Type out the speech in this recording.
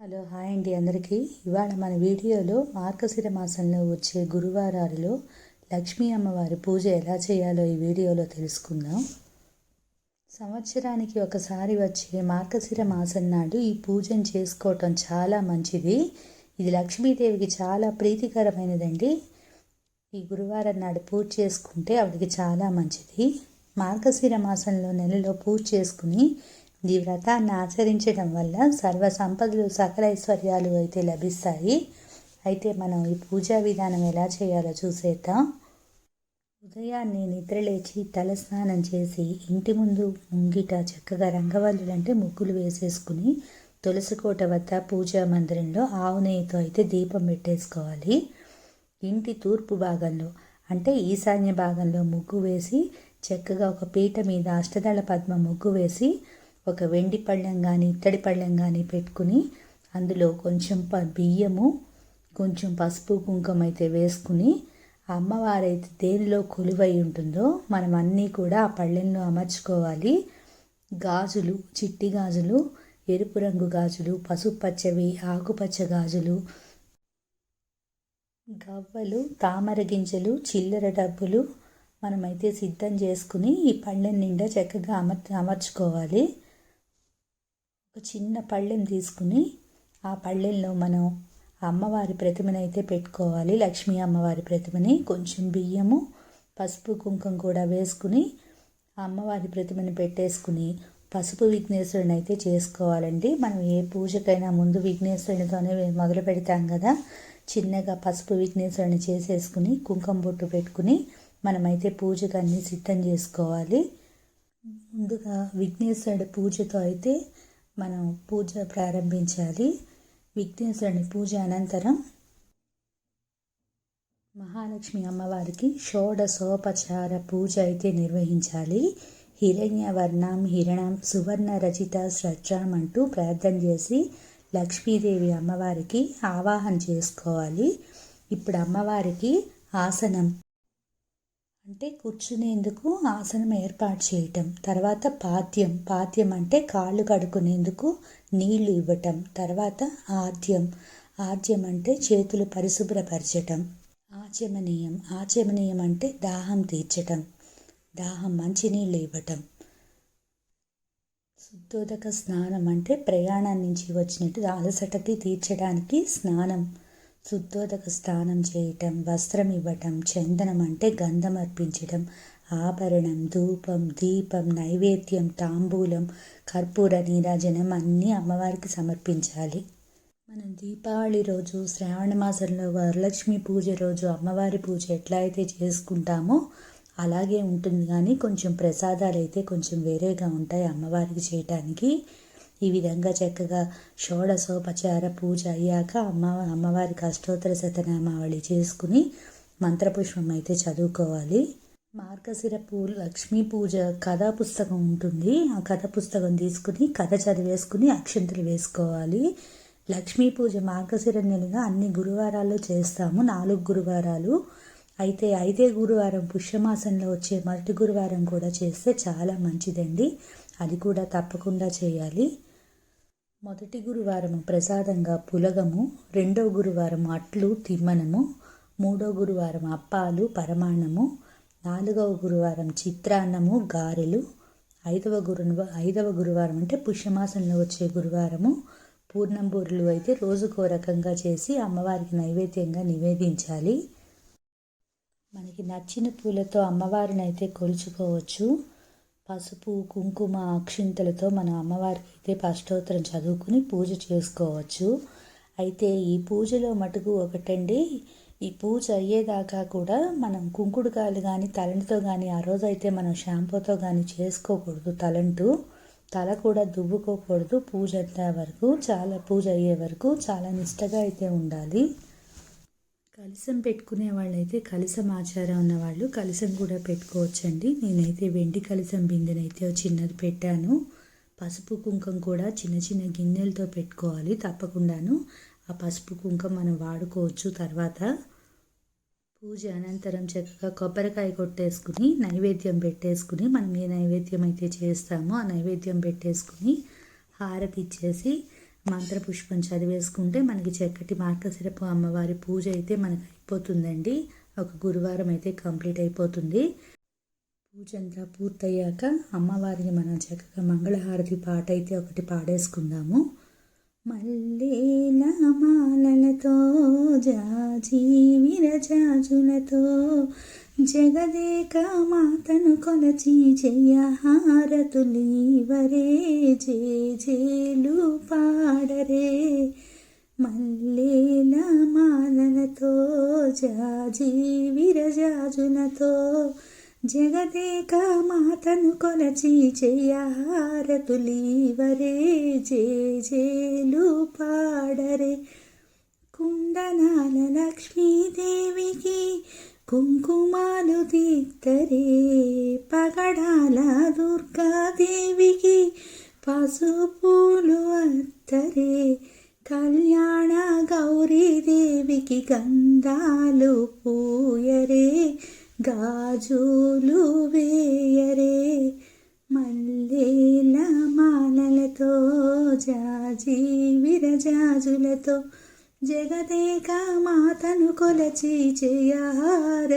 Hello hi అండి అందరికీ. ఇవాళ మన వీడియోలో మార్గశిర మాసంలో వచ్చే గురువారాలలో లక్ష్మీ అమ్మవారి పూజ ఎలా చేయాలో ఈ వీడియోలో తెలుసుకుందాం. సంవత్సరానికి ఒకసారి వచ్చే మార్గశిర మాసం నాడు ఈ పూజను చేసుకోవటం చాలా మంచిది. ఇది లక్ష్మీదేవికి చాలా ప్రీతికరమైనదండి. ఈ గురువారం నాడు పూజ చేసుకుంటే ఆవిడకి చాలా మంచిది. మార్గశిర మాసంలో నెలలో పూజ చేసుకుని ఈ వ్రతాన్ని ఆచరించడం వల్ల సర్వ సంపదలు సకల ఐశ్వర్యాలు అయితే లభిస్తాయి. అయితే మనం ఈ పూజా విధానం ఎలా చేయాలో చూసేద్దాం. ఉదయాన్నే నిద్రలేచి తలస్నానం చేసి ఇంటి ముందు ముంగిట చక్కగా రంగవల్లులు అంటే ముగ్గులు వేసేసుకుని తులసికోట వద్ద పూజా మందిరంలో ఆవు నెయ్యితో అయితే దీపం పెట్టేసుకోవాలి. ఇంటి తూర్పు భాగంలో అంటే ఈశాన్య భాగంలో ముగ్గు వేసి చక్కగా ఒక పీట మీద అష్టదళ పద్మ ముగ్గు వేసి ఒక వెండి పళ్ళెం కానీ ఇత్తడి పళ్ళెం కానీ పెట్టుకుని అందులో కొంచెం ప బియ్యము కొంచెం పసుపు కుంకుమ అయితే వేసుకుని అమ్మవారైతే దేనిలో కొలువై ఉంటుందో మనం అన్నీ కూడా ఆ పళ్ళెంలో అమర్చుకోవాలి. గాజులు చిట్టి గాజులు ఎరుపు రంగు గాజులు పసుపు పచ్చవి ఆకుపచ్చ గాజులు గవ్వలు తామర గింజలు చిల్లర డబ్బులు మనమైతే సిద్ధం చేసుకుని ఈ పళ్ళెం నిండా చక్కగా అమర్ అమర్చుకోవాలి. ఒక చిన్న పళ్ళెం తీసుకుని ఆ పళ్ళెంలో మనం అమ్మవారి ప్రతిమనైతే పెట్టుకోవాలి. లక్ష్మీ అమ్మవారి ప్రతిమని. కొంచెం బియ్యము పసుపు కుంకుమ కూడా వేసుకుని అమ్మవారి ప్రతిమని పెట్టేసుకుని పసుపు విఘ్నేశ్వరుని అయితే చేసుకోవాలండి. మనం ఏ పూజకైనా ముందు విఘ్నేశ్వరునితోనే మొదలు పెడతాం కదా. చిన్నగా పసుపు విఘ్నేశ్వరుని చేసేసుకుని కుంకుమ బొట్టు పెట్టుకుని మనమైతే పూజకు అన్నీ సిద్ధం చేసుకోవాలి. ముందుగా విఘ్నేశ్వరుడి పూజతో అయితే మనం పూజ ప్రారంభించాలి. విఘ్నేశ్వరుని పూజ అనంతరం మహాలక్ష్మి అమ్మవారికి షోడశోపచార పూజ అయితే నిర్వహించాలి. హిరణ్యవర్ణం హిరణం సువర్ణ రచిత స్రజ్జం అంటూ ప్రార్థన చేసి లక్ష్మీదేవి అమ్మవారికి ఆవాహన చేసుకోవాలి. ఇప్పుడు అమ్మవారికి ఆసనం. అంటే కూర్చునేందుకు ఆసనం ఏర్పాటు చేయటం తర్వాత పాద్యం. పాద్యం అంటే కాళ్ళు కడుక్కునేందుకు నీళ్ళు ఇవ్వటం తర్వాత ఆద్యం. ఆద్యం అంటే చేతులు పరిశుభ్రపరచటం. ఆచమనీయం. ఆచమనీయం అంటే దాహం తీర్చటం. దాహం మంచినీళ్ళు ఇవ్వటం. శుద్ధోదక స్నానం అంటే ప్రయాణం నుంచి వచ్చినట్టు అలసటకి తీర్చడానికి స్నానం. శుద్ధోదక స్నానం చేయటం వస్త్రం ఇవ్వటం చందనం అంటే గంధం అర్పించడం ఆభరణం ధూపం దీపం నైవేద్యం తాంబూలం కర్పూర నీరాజనం అన్నీ అమ్మవారికి సమర్పించాలి. మనం దీపావళి రోజు శ్రావణ మాసంలో వరలక్ష్మి పూజ రోజు అమ్మవారి పూజ ఎట్లా అయితే చేసుకుంటామో అలాగే ఉంటుంది కానీ కొంచెం ప్రసాదాలు అయితే కొంచెం వేరేగా ఉంటాయి అమ్మవారికి చేయటానికి. ఈ విధంగా చక్కగా షోడశోపచార పూజ అయ్యాక అమ్మ అమ్మవారికి అష్టోత్తర శతనామావళి చేసుకుని మంత్రపుష్పం అయితే చదువుకోవాలి. మార్గశిర పూ లక్ష్మీ పూజ కథా పుస్తకం ఉంటుంది. ఆ కథ పుస్తకం తీసుకుని కథ చదివేసుకుని అక్షంతలు వేసుకోవాలి. లక్ష్మీ పూజ మార్గశిర నెలగా అన్ని గురువారాల్లో చేస్తాము. నాలుగు గురువారాలు. అయితే అయితే గురువారం పుష్యమాసంలో వచ్చే మొదటి గురువారం కూడా చేస్తే చాలా మంచిదండి. అది కూడా తప్పకుండా చేయాలి. మొదటి గురువారము ప్రసాదంగా పులగము రెండవ గురువారం అట్లు తిమ్మనము మూడో గురువారం అప్పాలు పరమాన్నము నాలుగవ గురువారం చిత్రాన్నము గారెలు ఐదవ గురు ఐదవ గురువారం అంటే పుష్యమాసంలో వచ్చే గురువారము. పూర్ణంబూరులు అయితే రోజుకో రకంగా చేసి అమ్మవారికి నైవేద్యంగా నివేదించాలి. మనకి నచ్చిన పూలతో అమ్మవారిని అయితే కొలుచుకోవచ్చు. పసుపు కుంకుమ అక్షింతలతో మన అమ్మవారికి అయితే పష్టోత్తరం చదువుకుని పూజ చేసుకోవచ్చు. అయితే ఈ పూజలో మటుకు ఒకటండి ఈ పూజ అయ్యేదాకా కూడా మనం కుంకుడుకాయలు కానీ తలంటితో కానీ ఆ రోజు అయితే మనం షాంపూతో కానీ చేసుకోకూడదు తలంటు. తల కూడా దువ్వుకోకూడదు పూజ అంతా వరకు చాలా పూజ అయ్యే వరకు చాలా నిష్టగా అయితే ఉండాలి. కలసం పెట్టుకునే వాళ్ళైతే కలసం ఆచారం ఉన్నవాళ్ళు కలసం కూడా పెట్టుకోవచ్చండి. నేనైతే వెండి కలసం బిందెనైతే చిన్నది పెట్టాను. పసుపు కుంకం కూడా చిన్న చిన్న గిన్నెలతో పెట్టుకోవాలి తప్పకుండాను. ఆ పసుపు కుంకం మనం వాడుకోవచ్చు తర్వాత. పూజ అనంతరం చక్కగా కొబ్బరికాయ కొట్టేసుకుని నైవేద్యం పెట్టేసుకుని మనం ఏ నైవేద్యం అయితే చేస్తామో ఆ నైవేద్యం పెట్టేసుకుని హారతి ఇచ్చేసి మంత్రపుష్పం చదివేసుకుంటే మనకి చక్కటి మార్గశిరపు అమ్మవారి పూజ అయితే మనకు అయిపోతుందండి. ఒక గురువారం అయితే కంప్లీట్ అయిపోతుంది. పూజ అంతా పూర్తయ్యాక అమ్మవారిని మనం చక్కగా మంగళహారతి పాట అయితే ఒకటి పాడేసుకుందాము. మల్లేల మాలలతో జాజీ విరజాజులతో జగదేక మాతను కొలచి జయహారతులీవరే జే జేలు పాడరే. మల్లేల మాలలతో జాజీ విరజాజులతో జగదేక మాతను కొలచి జయహారతులీవరే జే జేలు పాడరే. కుందనాల లక్ష్మీదేవికి కుంకుమాలు తీత్తరే పగడాల దుర్గాదేవికి పసుపులు అత్తరే కళ్యాణ గౌరీదేవికి గంధాలు పూయరే గాజులు వేయరే మల్లెల మాలలతో జాజీ విరజాజులతో జగదేక మాతను కొలచి జయహార